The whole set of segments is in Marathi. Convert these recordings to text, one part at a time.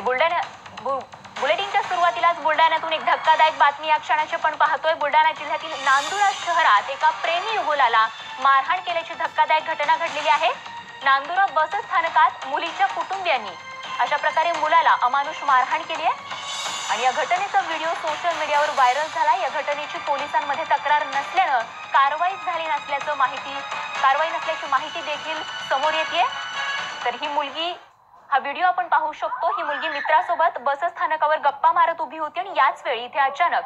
आणि बुलढाणा बु- बुलेटिनच्या सुरुवातीलाच बुलढाण्यातून एक धक्कादायक बातमी या क्षणाची पण पाहतोय. बुलढाणा जिल्ह्यातील नांदुरा शहरात एका प्रेमी युगुलाला मारहाण केल्याची धक्कादायक घटना घडलेली आहे. नांदुरा बस स्थानकात मुलीच्या कुटुंबियांनी अशा प्रकारे मुलाला अमानुष मारहाण केली आहे. आणि या घटनेचा व्हिडिओ सोशल मीडियावर व्हायरल झाला. या घटनेची पोलिसांमध्ये तक्रार नसल्यानं कारवाई झाली नसल्याचं माहिती कारवाई नसल्याची माहिती देखील समोर येते तर ही मुलगी हा व्हिडिओ आपण पाहू शकतो. ही मुलगी मित्रासोबत बस स्थानकावर गप्पा मारत उभी होती आणि याच वेळी इथे अचानक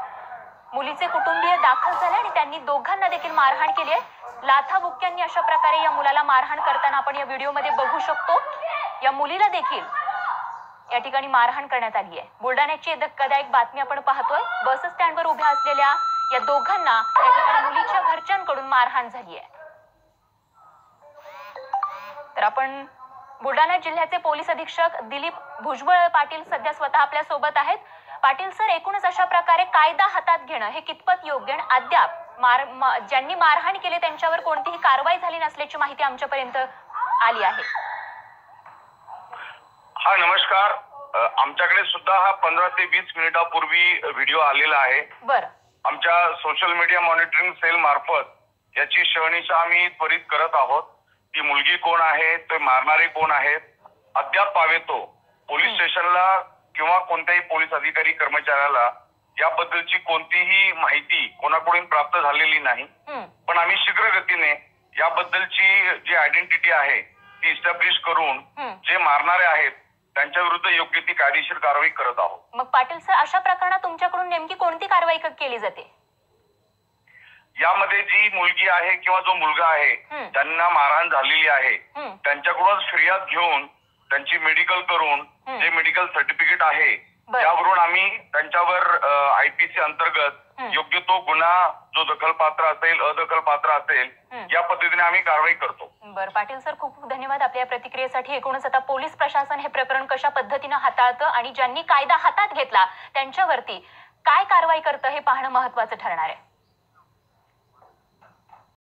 मुलीचे कुटुंबीय दाखल झाले आणि त्यांनी दोघांना देखील मारहाण केली आहे. लाथा बुक्क्यांनी अशा प्रकारे या मुलाला मारहाण करताना आपण या व्हिडिओमध्ये बघू शकतो. या मुलीला देखील या ठिकाणी मारहाण करण्यात आली आहे. बुलढाण्याची एक धक्कादायक बातमी आपण पाहतोय. बस स्टँडवर उभ्या असलेल्या या दोघांना या ठिकाणी मुलीच्या घरच्यांकडून मारहाण झाली आहे. तर आपण बुलढाणा जिल्ह्याचे पोलीस अधीक्षक दिलीप भुजबळ पाटील सध्या स्वतः आपल्यासोबत आहेत. पाटील सर एकूणच अशा प्रकारे कायदा हातात घेणं हे कितपत योग्य आणि अद्याप मार मा- ज्यांनी मारहाण केले त्यांच्यावर कोणतीही कारवाई झाली नसल्याची माहिती आमच्यापर्यंत आली आहे. हा नमस्कार. आमच्याकडे सुद्धा हा पंधरा ते वीस मिनिटापूर्वी व्हिडिओ आलेला आहे. बरं. आमच्या सोशल मीडिया मॉनिटरिंग सेल मार्फत याची शहनिशा आम्ही त्वरित करत आहोत. ती मुलगी कोण आहे ते मारणारे कोण आहेत अद्याप पावे तो पोलीस. स्टेशनला किंवा कोणत्याही पोलीस अधिकारी कर्मचाऱ्याला याबद्दलची कोणतीही माहिती कोणाकडून प्राप्त झालेली नाही. पण आम्ही शीघ्र गतीने याबद्दलची जी आयडेंटिटी आहे ती इस्टॅब्लिश करून. जे मारणारे आहेत त्यांच्या विरुद्ध योग्य ती कायदेशीर कारवाई करत आहोत मग पाटील सर अशा प्रकरणात तुमच्याकडून नेमकी कोणती कारवाई केली जाते यामध्ये जी मुलगी आहे किंवा जो मुलगा आहे. त्यांना मारहाण झालेली आहे. त्यांच्याकडूनच फिर्याद घेऊन त्यांची मेडिकल करून. जे मेडिकल सर्टिफिकेट आहे. त्यावरून आम्ही त्यांच्यावर आयपीसी अंतर्गत. योग्य तो गुन्हा जो दखलपात्र असेल अदखलपात्र असेल हं. या पद्धतीने आम्ही कारवाई करतो बरं पाटील सर खूप खूप धन्यवाद आपल्या प्रतिक्रियेसाठी एकूणच आता पोलीस प्रशासन हे प्रकरण कशा पद्धतीनं हाताळतं आणि ज्यांनी कायदा हातात घेतला त्यांच्यावरती काय कारवाई करतं हे पाहणं महत्वाचं ठरणार आहे